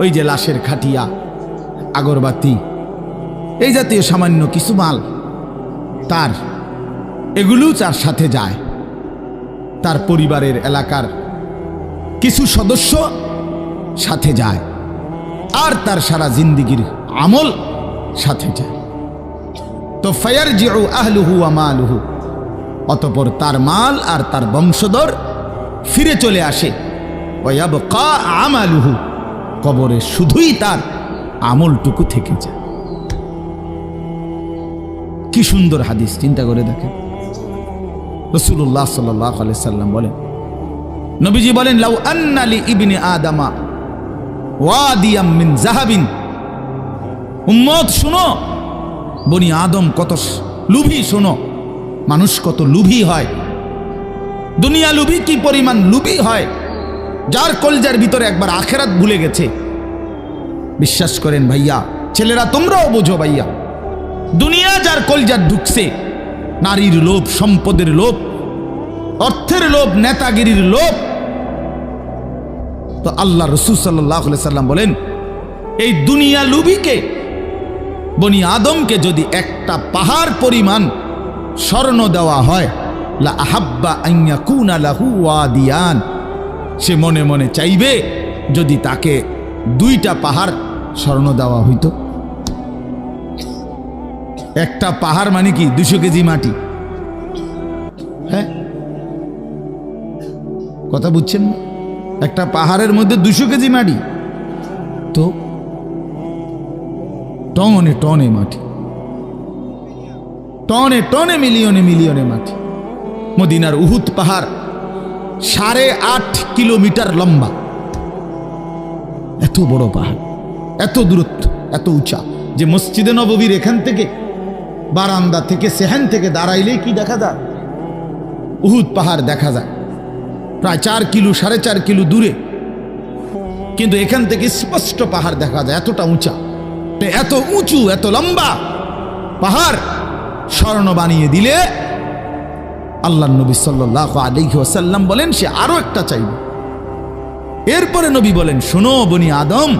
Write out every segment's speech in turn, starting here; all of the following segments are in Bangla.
ওই যে লাশের খাটিয়া, আগরবাতি, এই জাতীয় সামান্য কিছু মাল। তার এগুলোও তার সাথে যায়। তার পরিবারের এলাকার কিছু সদস্য সাথে যায়। আর তার সারা জিন্দিগির আমল সাথে যায়। তো ফায়ার জিউ আহলুহু আমালুহু অতপর তার মাল আর তার বংশধর ফিরে চলে আসে। ওয়াবকা আমালুহু। কবরে শুধুই তার আমলটুকু থেকে যায়। কি সুন্দর হাদিস, চিন্তা করে দেখেন। রসুল্লাহ সাল্লাহ সাল্লাম বলেন, নবীজি বলেন, লাউ আন্নালি ইবনে আদামা ওয়াদিয়াম মিন জাহাবিন। উম্মত, শুনো, বনি আদম কত লুভি, শোনো, মানুষ কত লুভি হয়। দুনিয়া লুভি কি পরিমাণ লুভি হয়? যার কলজার ভিতরে একবার আখেরাত ভুলে গেছে। বিশ্বাস করেন ভাইয়া, ছেলেরা তোমরাও বোঝো ভাইয়া। দুনিয়া যার কলজার ঢুকছে, নারীর লোভ, সম্পদের লোভ, অর্থের লোভ, নেতাগিরির লোভ। তো আল্লাহ রসুল সাল্লাহ সাল্লাম বলেন, এই দুনিয়া লুবিকে, বনি আদমকে যদি একটা পাহাড় পরিমাণ স্বর্ণ দেওয়া হয়, লা আহাব্বা আইয়া কুনা লাহু ওয়াদিয়ান। সে মনে মনে চাইবে যদি তাকে দুইটা পাহাড় স্বর্ণ দেওয়া হইতো। একটা পাহাড় মানে কি? দুশো কেজি মাটি। হ্যাঁ? কথা বুঝছেন? একটা পাহাড়ের মধ্যে দুশো কেজি মাটি। তো? টনে টনে মাটি। টনে টনে মিলিয়নে মিলিয়নে মাটি। মদিনার উহুত পাহাড় সাড়ে আট কিলোমিটার লম্বা। এত বড় পাহাড়, এত দূরত্ব, এত উঁচা, যে মসজিদে নববীর এখান থেকে বারান্দা থেকে সেহান থেকে দাঁড়াইলেই কি দেখা যায়? উহুদ পাহাড় দেখা যায়। প্রায় চার কিলো, সাড়ে চার কিলো দূরে। কিন্তু এখান থেকে স্পষ্ট পাহাড় দেখা যায়, এতটা উঁচা। এত উঁচু, এত লম্বা পাহাড় স্বর্ণ বানিয়ে দিলে আল্লাহ নবী সাল্লাহ আলিহি ওসাল্লাম বলেন, সে আরও একটা চাইবে। এরপরে নবী বলেন, শোনো বনি আদম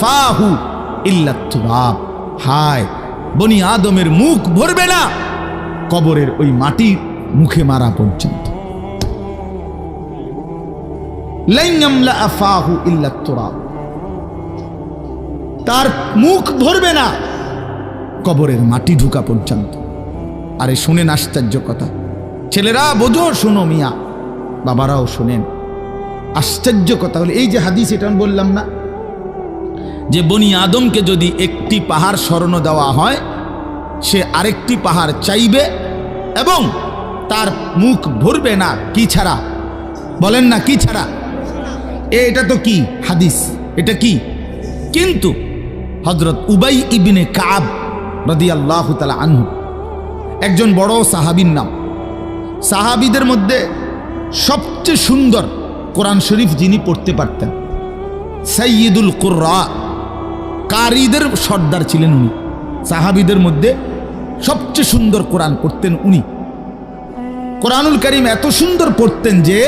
ফাহু ইল্লা হায়, বনি আদমের মুখ ভরবে না, কবরের ওই মাটি মুখে মারা পর্যন্ত। ফাহু ইল্লাতুরাব তার মুখ ভরবে না, কবরের মাটি ঢুকা পর্যন্ত। আরে শুনেন আশ্চর্য কথা। ছেলেরা, বোঝো, শোনো মিয়া। বাবারাও শোনেন। আশ্চর্য কথা হলো, এই যে হাদিস এটা আমি বললাম না? যে বনি আদমকে যদি একটি পাহাড় স্মরণ দেওয়া হয়, সে আরেকটি পাহাড় চাইবে এবং তার মুখ ভরবে না, কি ছাড়া? বলেন না, কি ছাড়া? এ, এটা তো কি হাদিস? এটা কি? কিন্তু হজরত উবাই ইবিনে কাব রদি আল্লাহ তালা আনহু একজন বড় সাহাবির নাম। সাহাবিদের মধ্যে সবচেয়ে সুন্দর কোরআন শরীফ যিনি পড়তে পারতেন সৈয়দুল কুর্রা। কারিদের সর্দার ছিলেন উনি। সাহাবিদের মধ্যে সবচেয়ে সুন্দর কোরআন পড়তেন উনি। কোরআনুল করিম এত সুন্দর পড়তেন যে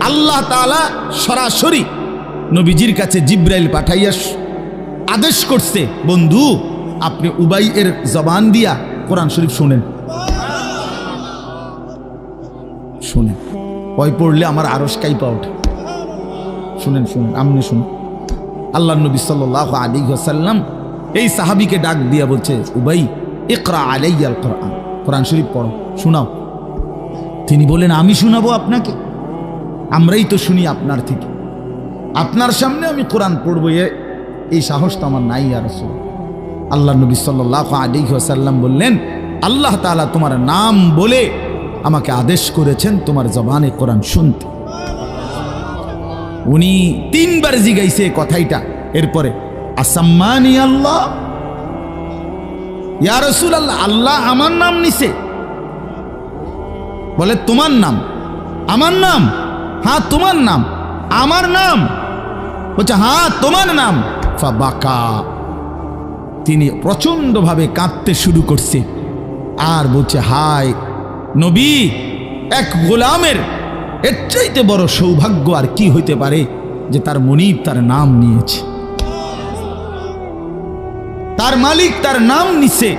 আল্লাহ তালা সরাসরি নবীজির কাছে জিব্রাইল পাঠাইয়া আদেশ করছে, বন্ধু, আপনি উবাই এর জবান দিয়া কোরআন শরীফ শুনেন। শুনেন। ওই পড়লে আমার আরস কাইপা ওঠে। শুনেন শুনেন, আমনি শুনুন। আল্লাহ নবী সাল্লাহ আলী সাল্লাম এই সাহাবিকে ডাক দিয়া বলছে, উবাই, ইকরা আলাইয়াল কোরআন। কোরআন শরীফ পড়ো, শোনাও। তিনি বলেন আমি শোনাবো আপনাকে। আমরাই তো শুনি আপনার থেকে। আপনার সামনে আমি কোরআন পড়ব, এ, এই সাহস তো আমার নাই আর আল্লাহ নবী সাল্লাহ আলী সাল্লাম বললেন, আল্লাহ তালা তোমার নাম বলে আমাকে আদেশ করেছেন তোমার জবানে কোরআন শুনতে। উনি তিনবার জিগাইছে কথাইটা। এরপরে, আসাম্মানি আল্লাহ? ইয়া রসুল আল্লাহ আল্লাহ আমার নাম নিছে। বলে, তোমার নাম? আমার নাম? হ্যাঁ তোমার নাম। আমার নাম? বলছে হ্যাঁ তোমার নাম। বাকা তিনি প্রচণ্ডভাবে কাঁদতে শুরু করছে। আর বলছে, হায় নবী, এক গোলামের এর চাইতে বড় সৌভাগ্য আর কি হইতে পারে যে তার মনিব তার নাম নিয়েছে? তার মালিক তার নাম নিছে।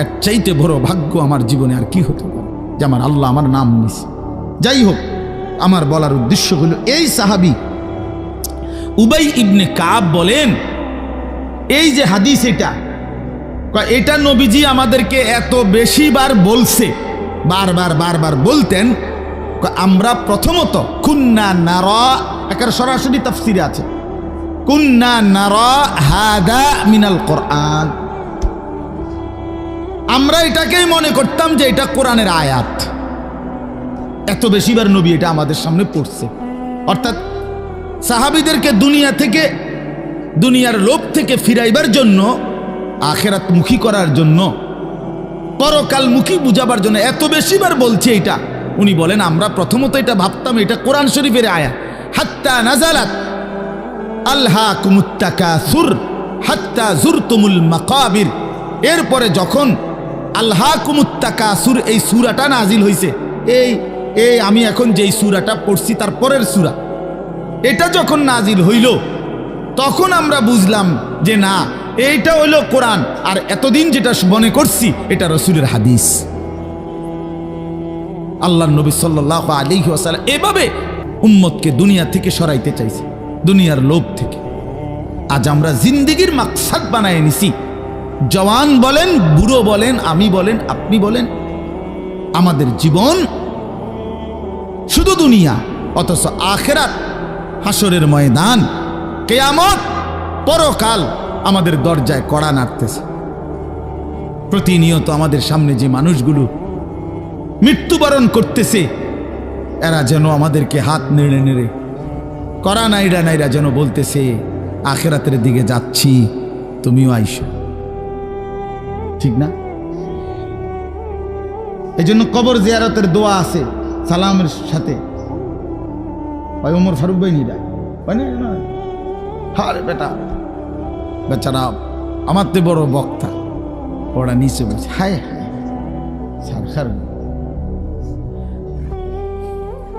এর চাইতে বড় ভাগ্য আমার জীবনে আর কি হতে পারে যে আমার আল্লাহ আমার নাম নিছে? যাই হোক, আমার বলার উদ্দেশ্য হলো এই সাহাবি উবাই ইবনে কাব বলেন, এই যে হাদিস এটা এটা নবীজি আমাদেরকে এত বেশি বার বলছে। বারবার বারবার বলতেন আমরা প্রথমত কুন্না নারা একার সরাসরি তাফসিরে আছে। কুন্না নারা হাদা মিনাল কোরআন আমরা এটাকেই মনে করতাম যে এটা কোরআনের আয়াত। এত বেশিবার নবী এটা আমাদের সামনে পড়ছে। অর্থাৎ সাহাবিদেরকে দুনিয়া থেকে, দুনিয়ার লোভ থেকে ফিরাইবার জন্য আখেরাত মুখী করার জন্য পরকাল মুখী বুঝাবার জন্য এত বেশিবার বলছি এটা উনি বলেন, আমরা প্রথমত এটা ভাবতাম, এটা কোরআন শরীফের আয়া। হাত্তা নাজালাত আল্হা কুমুত্তাকাসুর হাত্তা জুরতুমুল মাকাবির। এরপরে যখন আল্হা কুমুত্তাকাসুর এই সুরাটা নাজিল হয়েছে এই এই আমি এখন যেই সুরাটা পড়ছি তার পরের সুরা। এটা যখন নাজিল হইল, তখন আমরা বুঝলাম যে না এইটা হইল কোরআন। আর এতদিন যেটা মনে করছি, এটা রসুলের হাদিস। আল্লাহ নবী সাল্লাহ আলী ওয়াসাল্লাম এভাবে উম্মতকে দুনিয়া থেকে সরাইতে চাইছে, দুনিয়ার লোভ থেকে। আজ আমরা জিন্দিগির মাকসাদ বানায় নিছি। জওয়ান বলেন, বুড়ো বলেন, আমি বলেন, আপনি বলেন। আমাদের জীবন শুধু দুনিয়া, অথচ আখেরাত হাসরের ময়দান, কেয়ামত, পরকাল। আমাদের দরজায় কড়া নাড়তেছে। প্রতিনিয়ত আমাদের সামনে যে মানুষগুলো মৃত্যুবরণ করতেছে, এরা যেন আমাদেরকে হাত নেড়ে নেড়ে করা নাইরা নাইরা যেন বলতেছে, আখেরাতের দিকে যাচ্ছি, তুমিও আইসো। ঠিক না? এই জন্য কবর জিয়ারতের দোয়া আছে, সালামের সাথে। ওই ওমর ফারুক ভাই নিরা হারে বেটা। বেচারা আমার তো বড় বক্তা। ওরা নিচে বলছে, হায় হায় ছাড়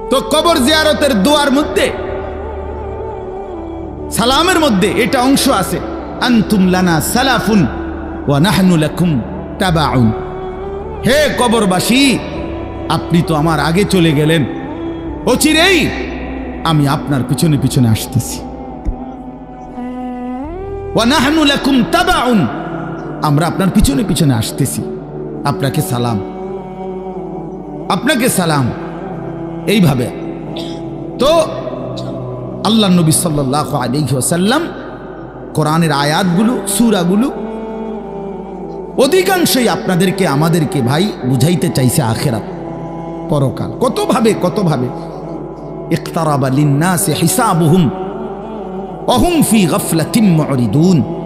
তো কবর জিয়ারতের দোয়ার মধ্যে, সালামের মধ্যে এটা অংশ আছে। আন্তুম লানা সালাফুন ওয়া নাহনু লাকুম তাবাউন। হে কবরবাসী, আপনি তো আমার আগে চলে গেলেন। অচিরেই আমি আপনার পিছনে পিছনে আসতেছি। ওয়া নাহনু লাকুম তাবাউন। আমরা আপনার পিছনে পিছনে আসতেছি। আপনাকে সালাম। আপনাকে সালাম। এইভাবে। তো আল্লাহ নবী সাল্লাহ আলিহাসাল্লাম কোরআনের আয়াতগুলো, সুরাগুলো অধিকাংশই আপনাদেরকে, আমাদেরকে ভাই বুঝাইতে চাইছে আখেরাত, পরকাল। কতভাবে কতভাবে? ইখতারাবা লিন্নাসি হিসাবুহুম। وهم في غفلة معرضون.